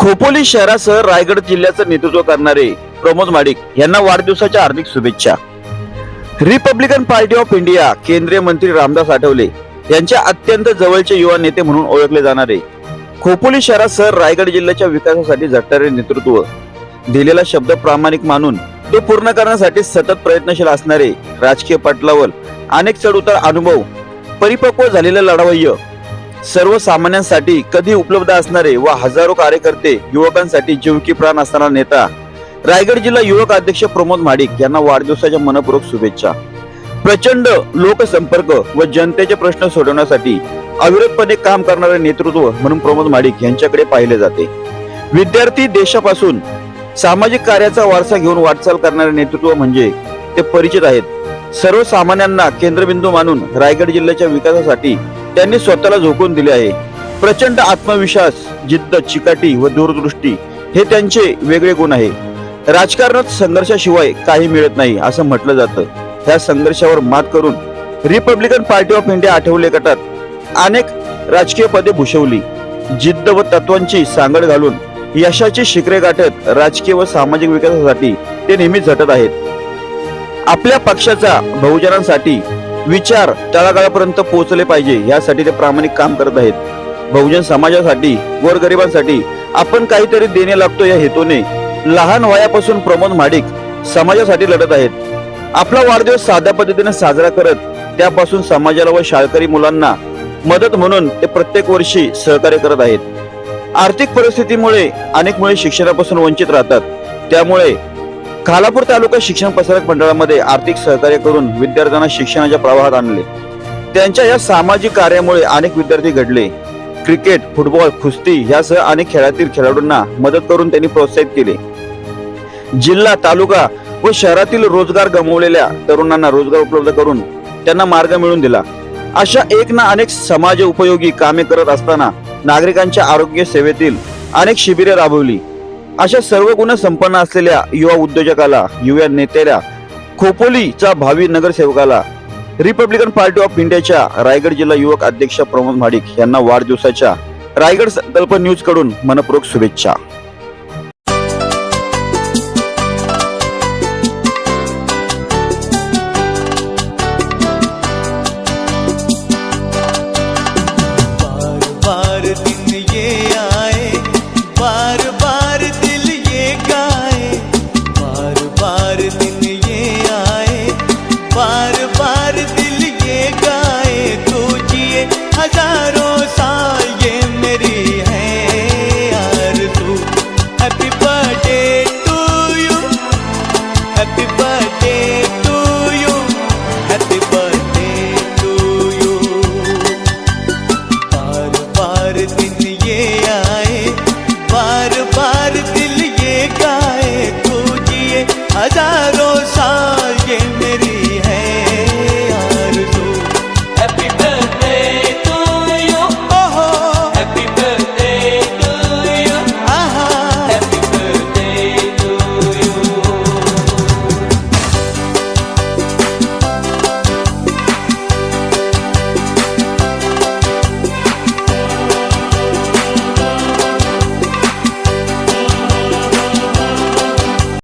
खोपोली शहरासह रायगड जिल्ह्याचं नेतृत्व करणारे प्रमोद माडिक यांना वाढदिवसाच्या हार्दिक शुभेच्छा. रिपब्लिकन पार्टी ऑफ इंडिया केंद्रीय मंत्री रामदास आठवले यांच्या अत्यंत जवळचे युवा नेते म्हणून ओळखले जाणारे. खोपोली शहरासह रायगड जिल्ह्याच्या विकासासाठी झटणारे नेतृत्व दिलेला शब्द प्रामाणिक मानून तो पूर्ण करण्यासाठी सतत प्रयत्नशील असणारे राजकीय पटलावर अनेक चढउतार अनुभव परिपक्व झालेलं लढावय्य सर्वसामान्यांसाठी कधी उपलब्ध असणारे व हजारो कार्यकर्ते युवकांसाठी जीवकी प्राण असणारा नेता. रायगड जिल्हा युवक अध्यक्ष प्रमोद माडिक यांना वाढदिवसाच्या मनपूर्वक शुभेच्छा. प्रचंड लोकसंपर्क व जनतेचे प्रश्न सोडवण्यासाठी अविरतपणे काम करणारे नेतृत्व म्हणून प्रमोद माडिक यांच्याकडे पाहिले जाते. विद्यार्थी देशापासून सामाजिक कार्याचा वारसा घेऊन वाटचाल करणारे नेतृत्व म्हणजे ते परिचित आहेत. सर्वसामान्यांना केंद्रबिंदू मानून रायगड जिल्ह्याच्या विकासासाठी त्यांनी स्वतःला झोकून दिले आहे. प्रचंड आत्मविश्वास जिद्द चिकाटी व दूरदृष्टी हे त्यांचे वेगळे गुण आहे. राजकारणात संघर्षाशिवाय काही मिळत नाही असं म्हटलं जातं. त्या संघर्षावर मात करून Republican party of India Athawale गटात अनेक राजकीय पदे भूषवली. जिद्द व तत्वांची सांगड घालून यशाची शिखरे गाठत राजकीय व सामाजिक विकासासाठी ते नेहमी झटत आहेत. आपल्या पक्षाचा बहुजनांसाठी विचार तळागाळापर्यंत पोहोचले पाहिजे. यासाठी ते प्रामाणिक काम करत आहेत. बहुजन समाजासाठी गोरगरिबांसाठी आपण काहीतरी देणे लागतो या हेतूने लहान वयापासून प्रमोद माडिक समाजासाठी लढत आहेत. आपला वाढदिवस साध्या पद्धतीने साजरा करत त्यापासून समाजाला व शाळकरी मुलांना मदत म्हणून ते प्रत्येक वर्षी सहकार्य करत आहेत. आर्थिक परिस्थितीमुळे अनेक मुळे शिक्षणापासून वंचित राहतात. त्यामुळे खालापूर तालुका शिक्षण प्रसारक मंडळामध्ये आर्थिक सहकार्य करून विद्यार्थ्यांना शिक्षणाच्या प्रवाहात आणले. त्यांच्या या सामाजिक कार्यामुळे अनेक विद्यार्थी घडले. क्रिकेट फुटबॉल कुस्ती यासह अनेक खेळातील खेळाडूंना मदत करून त्यांनी प्रोत्साहित केले. जिल्हा तालुका व शहरातील रोजगार गमावलेल्या तरुणांना रोजगार उपलब्ध करून त्यांना मार्ग मिळवून दिला. अशा एक ना अनेक समाज उपयोगी कामे करत असताना नागरिकांच्या आरोग्य सेवेतील अनेक शिबिरे राबवली. अशा सर्व गुण संपन्न असलेल्या युवा उद्योजकाला युवा नेत्याला खोपोलीचा भावी नगरसेवकाला रिपब्लिकन पार्टी ऑफ इंडियाच्या रायगड जिल्हा युवक अध्यक्ष प्रमोद महाडिक यांना वाढदिवसाच्या रायगड संकल्प न्यूजकडून मनपूर्वक शुभेच्छा.